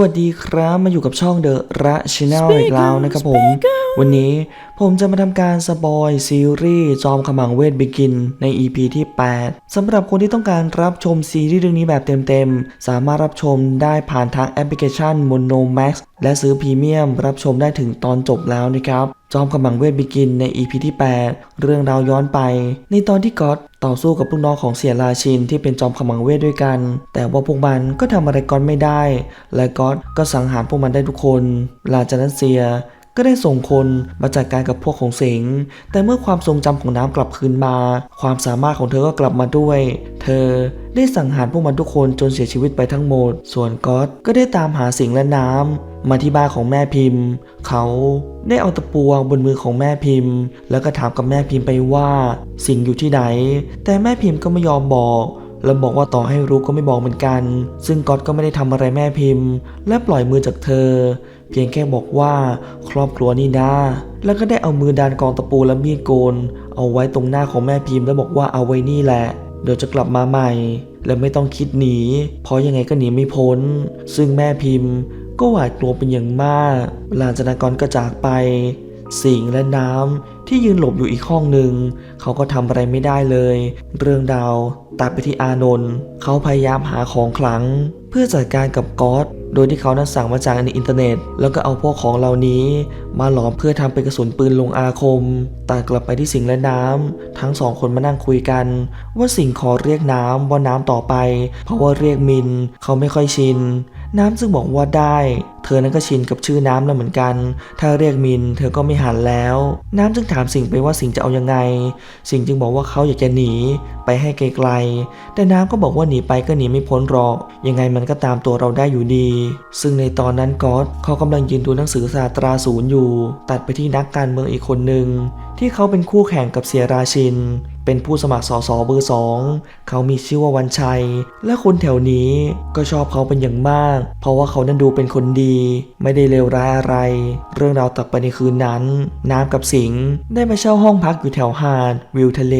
วัสดีครับมาอยู่กับช่องเดอะระชแนลอีกแล้วนะครับผม วันนี้ผมจะมาทำการสปอยซีรีส์จอมขมังเวทบิกินใน EP ที่ 8 สำหรับคนที่ต้องการรับชมซีรีส์เรื่องนี้แบบเต็มๆ สามารถรับชมได้ผ่านทางแอปพลิเคชัน Mono Max และซื้อพรีเมียมรับชมได้ถึงตอนจบแล้วนะครับ จอมขมังเวทบิกินใน EP ที่ 8 เรื่องราวย้อนไป ในตอนที่ก๊อตต่อสู้กับลูกน้องของเสียราชินที่เป็นจอมขมังเวทด้วยกัน แต่ว่าพวกมันก็ทำอะไรก๊อตไม่ได้ และก๊อตก็สังหารพวกมันได้ทุกคนหลังจากนั้นเสียก็ได้ส่งคนมาจัดการกับพวกของเสงแต่เมื่อความทรงจำของน้ำกลับคืนมา ความสามารถของเธอก็กลับมาด้วย เธอได้สังหารพวกมันทุกคนจนเสียชีวิตไปทั้งหมด ส่วนก๊อตก็ได้ตามหาสิงและน้ำมาที่บ้านของแม่พิมพ์ เขาได้เอาตะปูวางบนมือของแม่พิมพ์ แล้วก็ถามกับแม่พิมพ์ไปว่า สิงอยู่ที่ไหน แต่แม่พิมพ์ก็ไม่ยอมบอกแล้วบอกว่าต่อให้รู้ก็ไม่บอกเหมือนกัน ซึ่งก๊อตก็ไม่ได้ทำอะไรแม่พิมพ์ และปล่อยมือจากเธอ เพียงแค่บอกว่าครอบครัวนี่นะ แล้วก็ได้เอามือดันกองตะปูและมีดโกน เอาไว้ตรงหน้าของแม่พิมพ์แล้วบอกว่าเอาไว้นี่แหละ เดี๋ยวจะกลับมาใหม่ และไม่ต้องคิดหนี เพราะยังไงก็หนีไม่พ้น ซึ่งแม่พิมพ์ก็หวาดกลัวเป็นอย่างมาก หลังจากนั้นกรก็จากไป สิงและน้ำที่ยืนหลบอยู่อีกห้องหนึ่ง เขาก็ทำอะไรไม่ได้เลย เรื่องดาวตัดไปที่อานนท์เขาพยายามหาของขลัง เพื่อจัดการกับก๊อต โดยที่เขานั้นสั่งมาจากในอินเทอร์เน็ต แล้วก็เอาพวกของเหล่านี้มาหลอมเพื่อทำเป็นกระสุนปืนลงอาคมตัดกลับไปที่สิงและน้ำทั้งสองคนมานั่งคุยกัน ว่าสิงขอเรียกน้ำว่าน้ำต่อไป เพราะว่าเรียกมินเขาไม่ค่อยชิน น้ำจึงบอกว่าได้ เธอนั้นก็ชินกับชื่อน้ำแล้วเหมือนกัน ถ้าเรียกมิน เธอก็ไม่หันแล้ว น้ำจึงถามสิงไปว่าสิงจะเอายังไง สิงจึงบอกว่าเขาอยากจะหนีไปให้ไกลๆ แต่น้ำก็บอกว่าหนีไปก็หนีไม่พ้นหรอก ยังไงมันก็ตามตัวเราได้อยู่ดี ซึ่งในตอนนั้นก๊อตเขากำลังยืนดูหนังสือศาสตราศูนย์อยู่ ตัดไปที่นักการเมืองอีกคนหนึ่งที่เขาเป็นคู่แข่งกับเสียราชิน เป็นผู้สมัครสสเบอร์สอง เขามีชื่อว่าวันชัย และคนแถวนี้ก็ชอบเขาเป็นอย่างมาก เพราะว่าเขานั้นดูเป็นคนดีไม่ได้เลวร้ายอะไร เรื่องราวตัดไปในคืนนั้น น้ำกับสิงห์ได้มาเช่าห้องพักอยู่แถวหาด วิวทะเล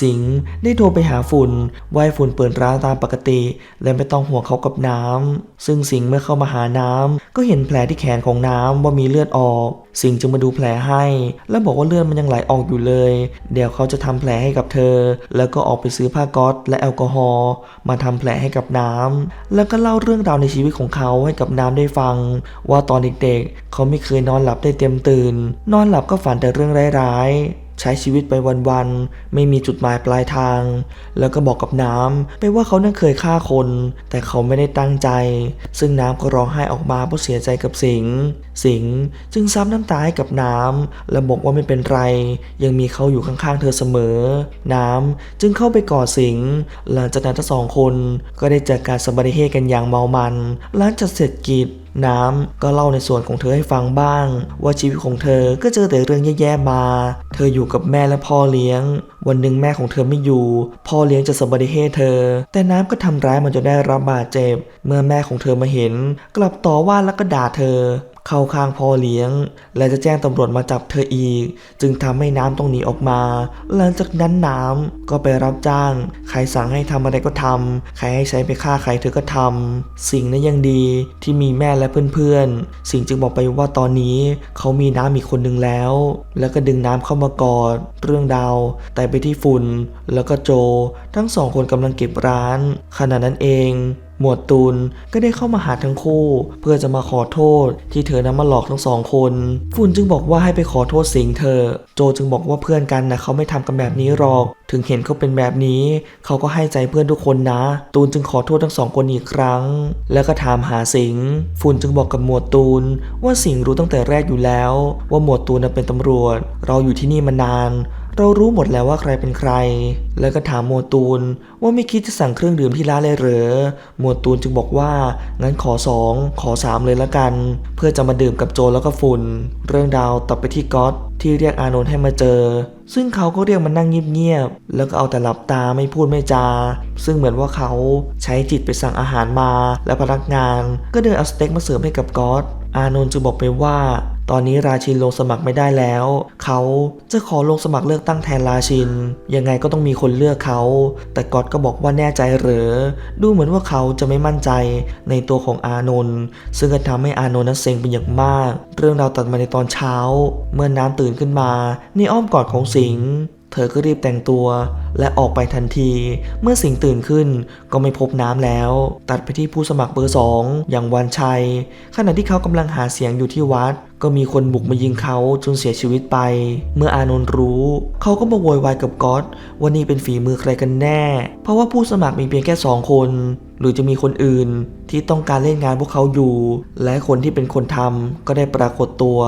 สิงห์ได้โทรไปหาฝุ่นว่าให้ฝุ่นเปิดร้านตามปกติ และไม่ต้องห่วงเขากับน้ำซึ่งสิงห์เมื่อเข้ามาหาน้ำก็เห็นแผลที่แขนของน้ำว่ามีเลือดออก สิงห์จึงมาดูแผลให้ แล้วบอกว่าเลือดมันยังไหลออกอยู่เลย เดี๋ยวเขาจะทำแผลให้กับเธอ แล้วก็ออกไปซื้อผ้าก๊อซและแอลกอฮอล์มาทำแผลให้กับน้ำแล้วก็เล่าเรื่องราวในชีวิตของเขาให้กับน้ำได้ฟังว่าตอนเด็กๆ เขาไม่เคยนอนหลับได้เต็มตื่น นอนหลับก็ฝันแต่เรื่องร้ายๆ ใช้ชีวิตไปวันๆ ไม่มีจุดหมายปลายทาง แล้วก็บอกกับน้ำไปว่าเขานั้นเคยฆ่าคน แต่เขาไม่ได้ตั้งใจ ซึ่งน้ำก็ร้องไห้ออกมาเพราะเสียใจกับสิงห์สิงห์จึงซ้ำน้ำตาให้กับน้ำและบอกว่าไม่เป็นไร ยังมีเขาอยู่ข้างๆเธอเสมอ น้ำจึงเข้าไปกอดสิงห์หลังจากนั้นทั้งสองคนก็ได้จัดการสมบัติเฮกันอย่างเมามันหลังจากเสร็จกิจ น้ำก็เล่าในส่วนของเธอให้ฟังบ้าง ว่าชีวิตของเธอก็เจอแต่เรื่องแย่ๆมา เธออยู่กับแม่และพ่อเลี้ยง วันหนึ่งแม่ของเธอไม่อยู่ พ่อเลี้ยงจะสบดิเฮเธอ แต่น้ำก็ทำร้ายมันจนได้รับบาดเจ็บ เมื่อแม่ของเธอมาเห็น กลับต่อว่าแล้วก็ด่าเธอ เข้าข้างพ่อเลี้ยง และจะแจ้งตำรวจมาจับเธออีก จึงทำให้น้ำต้องหนีออกมา หลังจากนั้นน้ำก็ไปรับจ้าง ใครสั่งให้ทำอะไรก็ทำ ใครให้ใช้ไปฆ่าใครเธอก็ทำ สิ่งนั้นยังดีที่มีแม่และเพื่อนๆ สิ่งจึงบอกไปว่าตอนนี้เขามีน้ำอีกคนหนึ่งแล้ว แล้วก็ดึงน้ำเข้ามากอด เรื่องดาวแต่ไปที่ฝุ่น แล้วก็โจ ทั้งสองคนกำลังเก็บร้าน ขณะนั้นเอง หมวดตูนก็ได้เข้ามาหาทั้งคู่ เพื่อจะมาขอโทษที่เธอนั้นมาหลอกทั้งสองคน ฝุ่นจึงบอกว่าให้ไปขอโทษสิงห์เธอ โจจึงบอกว่าเพื่อนกันนะเขาไม่ทำกันแบบนี้หรอก ถึงเห็นเขาเป็นแบบนี้ เขาก็ให้ใจเพื่อนทุกคนนะ ตูนจึงขอโทษทั้งสองคนอีกครั้ง แล้วก็ถามหาสิงห์ฝุ่นจึงบอกกับหมวดตูน ว่าสิงห์รู้ตั้งแต่แรกอยู่แล้ว ว่าหมวดตูนเป็นตำรวจ เราอยู่ที่นี่มานาน เรารู้หมดแล้วว่าใครเป็นใคร แล้วก็ถามหมตูนว่าไม่คิดจะสั่งเครื่องดื่มที่ร้านเลยเหรอหมตูนจึงบอกว่างั้นขอสองขอสามเลยละกัน เพื่อจะมาดื่มกับโจแล้วก็ฝุ่น เรื่องราวต่อไปที่ก๊อตที่เรียกอานนท์ให้มาเจอ ซึ่งเขาก็เรียกมันนั่งเงียบๆ แล้วก็เอาแต่หลับตาไม่พูดไม่จา ซึ่งเหมือนว่าเขาใช้จิตไปสั่งอาหารมา และพนักงาน ก็เดินเอาสเต็กมาเสิร์ฟให้กับก๊อตอานนท์จึงบอกไปว่า ตอนนี้ราชินลงสมัครไม่ได้แล้ว เขาจะขอลงสมัครเลือกตั้งแทนราชิน ยังไงก็ต้องมีคนเลือกเขา แต่กอตก็บอกว่าแน่ใจเหรอดูเหมือนว่าเขาจะไม่มั่นใจในตัวของอานนท์ซึ่งก็ทำให้อานนท์นั้นเซ็งเป็นอย่างมาก เรื่องราวตัดมาในตอนเช้า เมื่อน้ำตื่นขึ้นมา ในอ้อมกอดของสิงห์เธอก็รีบแต่งตัวและออกไปทันที เมื่อสิงห์ตื่นขึ้นก็ไม่พบน้ำแล้ว ตัดไปที่ผู้สมัครเบอร์สองอย่างวันชัย ขณะที่เขากำลังหาเสียงอยู่ที่วัด ก็มีคนบุกมายิงเขาจนเสียชีวิตไป เมื่ออานนท์รู้ เขาก็มาโวยวายกับก๊อตว่านี่เป็นฝีมือใครกันแน่ เพราะว่าผู้สมัครมีเพียงแค่สองคน หรือจะมีคนอื่นที่ต้องการเล่นงานพวกเขาอยู่ และคนที่เป็นคนทำก็ได้ปรากฏตัว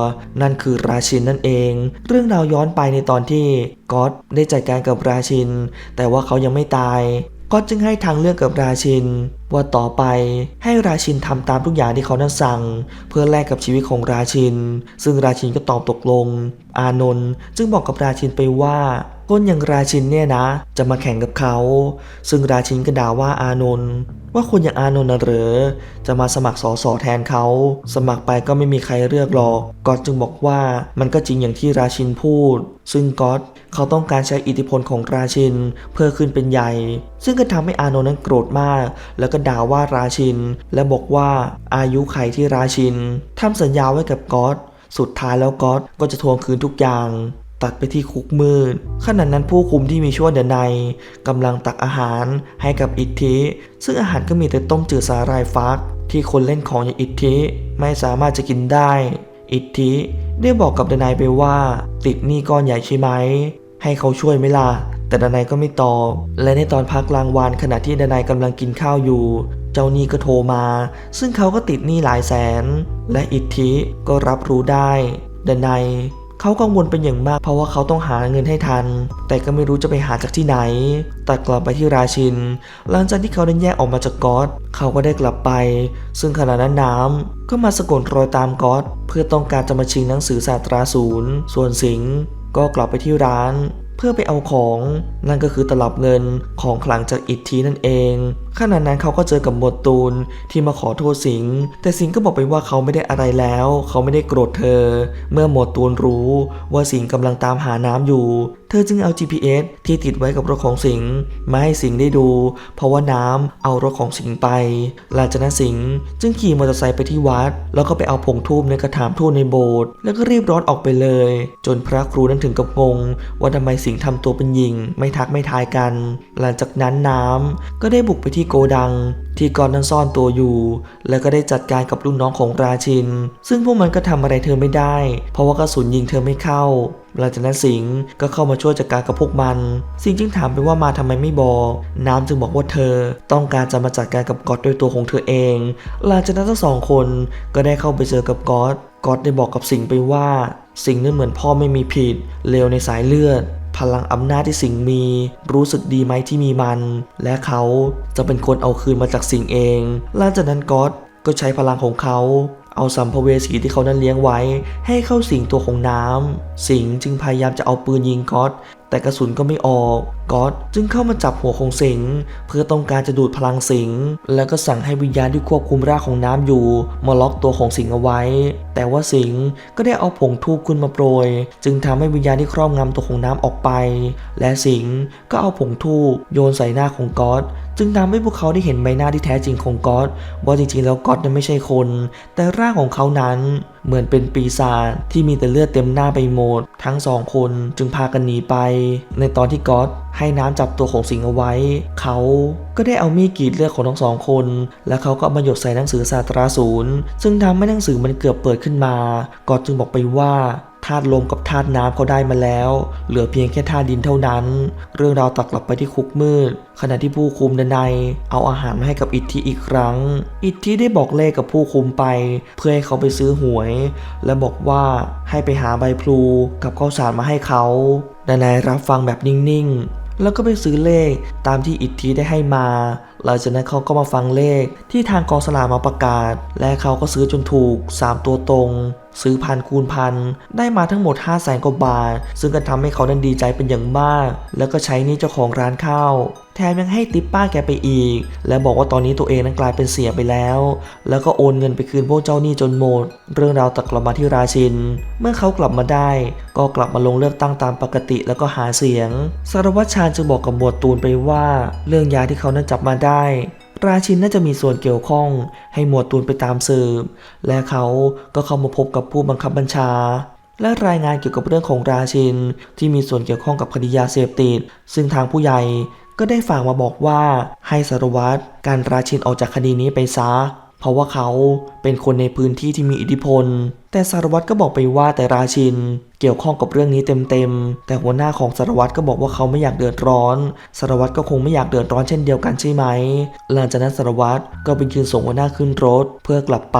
นั่นคือราชินนั่นเอง เรื่องราวย้อนไปในตอนที่ก๊อตได้จัดการกับราชิน แต่ว่าเขายังไม่ตาย ก็จึงให้ทางเลือกกับราชิน ว่าต่อไปให้ราชินทำตามทุกอย่างที่เขานั้นสั่ง เพื่อแลกกับชีวิตของราชิน ซึ่งราชินก็ตอบตกลง อานนท์จึงบอกกับราชินไปว่าคนอย่างราชินเนี่ยนะ จะมาแข่งกับเขา ซึ่งราชินก็ด่าว่าอานนท์ว่าคนอย่างอานนท์น่ะเหรอจะมาสมัครสอสอแทนเขา สมัครไปก็ไม่มีใครเลือกหรอกก็จึงบอกว่ามันก็จริงอย่างที่ราชินพูด ซึ่งก๊อต เขาต้องการใช้อิทธิพลของราชินเพื่อขึ้นเป็นใหญ่ ซึ่งก็ทำให้อานนท์นั้นโกรธมาก แล้วก็ด่าว่าราชิน และบอกว่าอายุไขที่ราชินทำสัญญาไว้กับก๊อตสุดท้ายแล้วก๊อตก็จะทวงคืนทุกอย่าง ตัดไปที่คุกมืดขณะนั้นผู้คุมที่มีชื่อว่าเดนไนกำลังตักอาหารให้กับอิทธิ ซึ่งอาหารก็มีแต่ต้มจืดสาหร่ายฟัก ที่คนเล่นของอย่างอิทธิไม่สามารถจะกินได้ อิทธิได้บอกกับเดนไนไปว่า ติดหนี้ก้อนใหญ่ใช่ไหม ให้เขาช่วยไหมล่ะแต่ดนายก็ไม่ตอบ และในตอนพักกลางวันขณะที่ดนายกำลังกินข้าวอยู่ เจ้าหนี้ก็โทรมา ซึ่งเขาก็ติดหนี้หลายแสน และอิทธิก็รับรู้ได้ดนายเขากังวลเป็นอย่างมากเพราะว่าเขาต้องหาเงินให้ทัน แต่ก็ไม่รู้จะไปหาจากที่ไหน ตัดกลับไปที่ราชิน หลังจากที่เขาได้แยกออกมาจากก๊อตเขาก็ได้กลับไป ซึ่งขณะนั้นน้ำก็มาสะกดรอยตามก๊อตเพื่อต้องการจะมาชิงหนังสือศาสตราศูนย์ ส่วนสิง ก็กลับไปที่ร้าน เพื่อไปเอาของ นั่นก็คือตลับเงินของขลังจากอิทธีนั่นเอง ขณะนั้นเขาก็เจอกับหมวดตูนที่มาขอโทษสิงห์แต่สิงห์ก็บอกไปว่าเขาไม่ได้อะไรแล้ว เขาไม่ได้โกรธเธอ เมื่อหมวดตูนรู้ว่าสิงห์กำลังตามหาน้ำอยู่ เธอจึงเอา GPS ที่ติดไว้กับรถของสิงห์มาให้สิงห์ได้ดู เพราะว่าน้ำเอารถของสิงห์ไป หลังจากนั้นสิงห์จึงขี่มอเตอร์ไซค์ไปที่วัด แล้วก็ไปเอาผงทูบในกระถางทูบในโบสถ์แล้วก็รีบร้อนออกไปเลย จนพระครูนั้นถึงกับงง ว่าทำไมสิงห์ทำตัวเป็นหญิง ไม่ทักไม่ทายกัน หลังจากนั้นน้ำก็ได้บุกไปที่โกดัง ที่กอนนั้นซ่อนตัวอยู่ แล้วก็ได้จัดการกับลูกน้องของราชิน ซึ่งพวกมันก็ทำอะไรเธอไม่ได้ เพราะว่ากระสุนยิงเธอไม่เข้า หลังจากนั้นสิงห์ก็เข้ามาช่วยจัดการกับพวกมัน สิงห์จึงถามไปว่ามาทำไมไม่บอก น้ำจึงบอกว่าเธอ ต้องการจะมาจัดการกับกอตด้วยตัวของเธอเอง หลังจากนั้นทั้งสองคนก็ได้เข้าไปเจอกับกอตก๊อตได้บอกกับสิงห์ไปว่า สิงห์นั้นเหมือนพ่อไม่มีผิดเลวในสายเลือด พลังอำนาจที่สิงมี รู้สึกดีไหมที่มีมัน และเขาจะเป็นคนเอาคืนมาจากสิงเองหลังจากนั้นก็อตก็ใช้พลังของเขาเอาสัมภเวสีที่เขานั้นเลี้ยงไว้ ให้เข้าสิงตัวของน้ำสิงจึงพยายามจะเอาปืนยิงก็อต แต่กระสุนก็ไม่ออกก๊อตจึงเข้ามาจับหัวของสิงเพื่อต้องการจะดูดพลังสิงแล้วก็สั่งให้วิญญาณที่ควบคุมร่างของน้ำอยู่ มาล็อกตัวของสิงเอาไว้ แต่ว่าสิงก็ได้เอาผงทูบขึ้นมาโปรย จึงทำให้วิญญาณที่ครอบงำตัวของน้ำออกไป และสิงก็เอาผงทูบโยนใส่หน้าของก๊อตจึงทำให้พวกเขาได้เห็นใบหน้าที่แท้จริงของก๊อตว่าจริงๆแล้วก๊อตนั้นไม่ใช่คน แต่ร่างของเขานั้น เหมือนเป็นปีศาจที่มีแต่เลือดเต็มหน้าไปหมด ทั้งสองคนจึงพากันหนีไป ในตอนที่ก๊อตให้น้ำจับตัวของสิงเอาไว้ เขาก็ได้เอามีดกรีดเลือดของทั้งสองคน แล้วเขาก็มาหยดใส่หนังสือศาสตราศูนย์ ซึ่งทำให้หนังสือมันเกือบเปิดขึ้นมา ก๊อตจึงบอกไปว่า ธาตุลมกับธาตุน้ำเขาได้มาแล้ว เหลือเพียงแค่ธาตุดินเท่านั้น เรื่องราวตัดกลับไปที่คุกมืด ขณะที่ผู้คุมด้านในเอาอาหารมาให้กับอิทธิอีกครั้ง อิทธิได้บอกเลขกับผู้คุมไป เพื่อให้เขาไปซื้อหวย และบอกว่าให้ไปหาใบพลูกับข้าวสารมาให้เขาดานายรับฟังแบบนิ่งๆ แล้วก็ไปซื้อเลขตามที่อิทธิได้ให้มาหลังจากนั้นเขาก็มาฟังเลขที่ทางกองสลากมาประกาศ และเขาก็ซื้อจนถูก 3 ตัวตรง ซื้อพันคูณพันได้มาทั้งหมด 5 0 0แสนกว่าบาท ซึ่งก็ทำให้เขานั้นดีใจเป็นอย่างมาก แล้วก็ใช้นี่เจ้าของร้านข้าวแถมยังให้ติปป้าแกไปอีก และบอกว่าตอนนี้ตัวเองนั้นกลายเป็นเสียไปแล้ว แล้วก็โอนเงินไปคืนพวกเจ้าหนี้จนหมด เรื่องราวตกลับมาที่ราชิน เมื่อเขากลับมาได้ ก็กลับมาลงเลือกตั้งตามปกติแล้วก็หาเสียง สารวัตรชาญจึงบอกกับหมวดตูนไปว่า เรื่องยาที่เขานั้นจับมาได้ราชินน่าจะมีส่วนเกี่ยวข้องให้หมวดตูนไปตามสืบ และเขาก็เข้ามาพบกับผู้บังคับบัญชา และรายงานเกี่ยวกับเรื่องของราชินที่มีส่วนเกี่ยวข้องกับคดียาเสพติด ซึ่งทางผู้ใหญ่ก็ได้ฝากมาบอกว่าให้สารวัตรการราชินออกจากคดีนี้ไปซะ เพราะว่าเขาเป็นคนในพื้นที่ที่มีอิทธิพล แต่สารวัตรก็บอกไปว่าแต่ราชิน เกี่ยวข้องกับเรื่องนี้เต็มๆ แต่หัวหน้าของสารวัตรก็บอกว่าเขาไม่อยากเดือดร้อน สารวัตรก็คงไม่อยากเดือดร้อนเช่นเดียวกันใช่ไหม หลังจากนั้นสารวัตรก็เป็นคืนส่งหัวหน้าขึ้นรถเพื่อกลับไป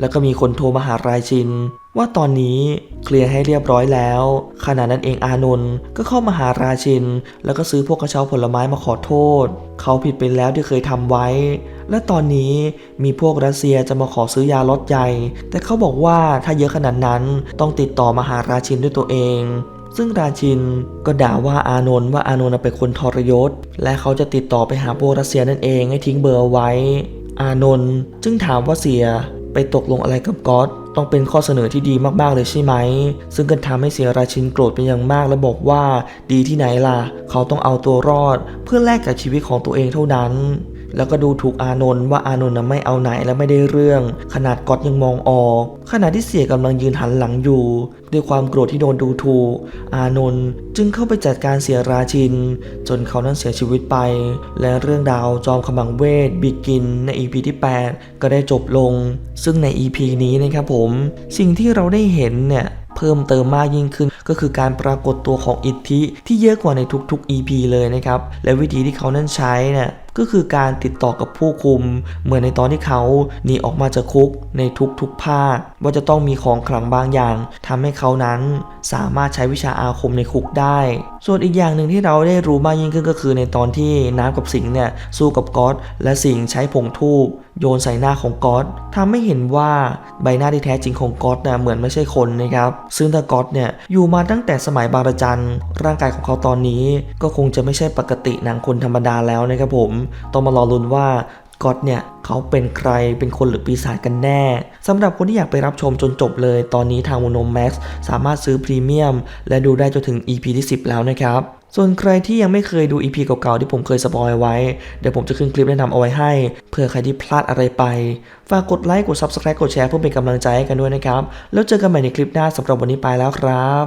แล้วก็มีคนโทรมาหาราชิน ว่าตอนนี้เคลียร์ให้เรียบร้อยแล้ว ขณะนั้นเองอานนท์ก็เข้ามาหาราชิน แล้วก็ซื้อพวกกระเช้าผลไม้มาขอโทษ เขาผิดไปแล้วที่เคยทำไว้ และตอนนี้มีพวกรัสเซียจะมาขอซื้อยาล็อตใหญ่ แต่เขาบอกว่าถ้าเยอะขนาดนั้นต้องติดต่อมาหาราชินด้วยตัวเอง ซึ่งราชินก็ด่าว่าอานนท์ว่าอานนท์เป็นคนทรยศ และเขาจะติดต่อไปหาพวกรัสเซียนั่นเองให้ทิ้งเบอร์ไว้ อานนท์จึงถามว่าเสียไปตกลงอะไรกับก๊อตต้องเป็นข้อเสนอที่ดีมากๆเลยใช่ไหม ซึ่งก็ทำให้เสียราชินโกรธเป็นอย่างมากและบอกว่า ดีที่ไหนล่ะ เขาต้องเอาตัวรอด เพื่อแลกกับชีวิตของตัวเองเท่านั้น แล้วก็ดูถูกอานนท์ว่าอานนท์น่ะไม่เอาไหนและไม่ได้เรื่อง ขนาดก๊อตยังมองออกขณะที่เสียกำลังยืนหันหลังอยู่ ด้วยความโกรธที่โดนดูถูก อานนท์จึงเข้าไปจัดการเสียราชิน จนเขานั้นเสียชีวิตไป และเรื่องราวจอมขมังเวทบิกินใน EP ที่ 8 ก็ได้จบลง ซึ่งใน EP นี้นะครับผม สิ่งที่เราได้เห็นเนี่ยเพิ่มเติมมากยิ่งขึ้น ก็คือการปรากฏตัวของอิทธิที่เยอะกว่าในทุกๆ EP เลยนะครับ และวิธีที่เขานั้นใช้เนี่ย ก็คือการติดต่อกับผู้คุม เหมือนในตอนที่เขาหนีออกมาจากคุกในทุกๆภาคว่าจะต้องมีของขลังบางอย่างทำให้เขานั้นสามารถใช้วิชาอาคมในคุกได้ ส่วนอีกอย่างหนึ่งที่เราได้รู้มากยิ่งขึ้นก็คือในตอนที่น้ำกับสิงเนี่ยสู้กับก๊อตและสิงใช้ผงทูบโยนใส่หน้าของก๊อตทำให้เห็นว่าใบหน้าที่แท้จริงของก๊อตน่ะเหมือนไม่ใช่คนนะครับ ซึ่งถ้าก๊อตเนี่ยอยู่มาตั้งแต่สมัยบาระจันร่างกายของเขาตอนนี้ ก็คงจะไม่ใช่ปกติหนังคนธรรมดาแล้วนะครับผม ต้องมารอลุ้นว่า ก๊อตเนี่ยเขาเป็นใครเป็นคนหรือปีศาจกันแน่ สำหรับคนที่อยากไปรับชมจนจบเลย ตอนนี้ทางโมโนแม็กซ์สามารถซื้อพรีเมียม และดูได้จนถึง EP ที่ 10 แล้วนะครับ ส่วนใครที่ยังไม่เคยดู EP เก่าๆ ที่ผมเคยสปอยไว้ เดี๋ยวผมจะขึ้นคลิปแนะนำเอาไว้ให้ เพื่อใครที่พลาดอะไรไป ฝากกดไลค์กด Subscribe กดแชร์เพื่อเป็นกำลังใจให้กันด้วยนะครับ แล้วเจอกันใหม่ในคลิปหน้าสำหรับวันนี้ไปแล้วครับ